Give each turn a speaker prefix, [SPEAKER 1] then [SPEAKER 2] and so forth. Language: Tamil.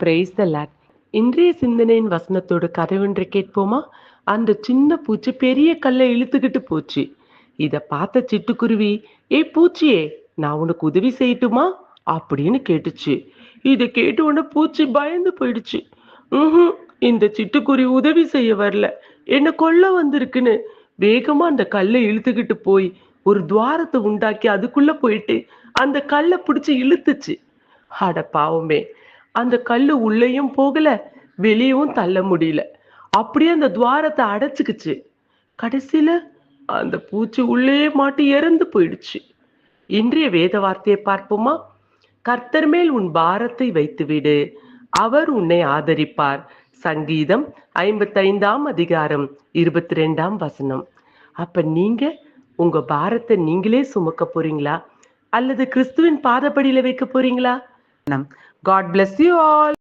[SPEAKER 1] பிரைஸ் த லாட் இன்றைய சிந்தனையின் வசனத்தோட கதை ஒன்று கேட்போமா? அந்த சின்ன பூச்சி பெரிய கல்லை இழுத்துக்கிட்டு போச்சு. இதை பார்த்த சிட்டுக்குருவி ஏய் பூச்சியே நான் உனக்கு உதவி செய்யட்டுமா? அப்படின்னு கேட்டுச்சு. இதை கேட்ட உடனே பூச்சி பயந்து போயிடுச்சு. ம் இந்த சிட்டுக்குருவி உதவி செய்ய வரல. என்ன கொல்ல வந்திருக்குன்னு. வேகமா அந்த கல்லை இழுத்துக்கிட்டு போய் ஒரு துவாரத்தை உண்டாக்கி அதுக்குள்ள போயிட்டு அந்த கல்லை பிடிச்சி இழுத்துச்சு. அட பாவமே. அந்த கல்லு உள்ளேயும் போகல வெளியவும் தள்ள முடியல. அப்படியே அந்த துவாரத்தை அடைச்சுக்குச்சு. கடைசியில அந்த பூச்சி உள்ளே மாட்டி இறந்து போயிடுச்சு. இன்றைய வேத வார்த்தையை பார்ப்போமா? கர்த்தர் மேல் உன் பாரத்தை வைத்துவிடு. அவர் உன்னை ஆதரிப்பார். சங்கீதம் ஐம்பத்தைந்தாம் அதிகாரம் இருபத்தி ரெண்டாம் வசனம். அப்ப நீங்க உங்க பாரத்தை நீங்களே சுமக்க போறீங்களா? அல்லது கிறிஸ்துவின் பாதப்படியில வைக்க போறீங்களா? God bless you all.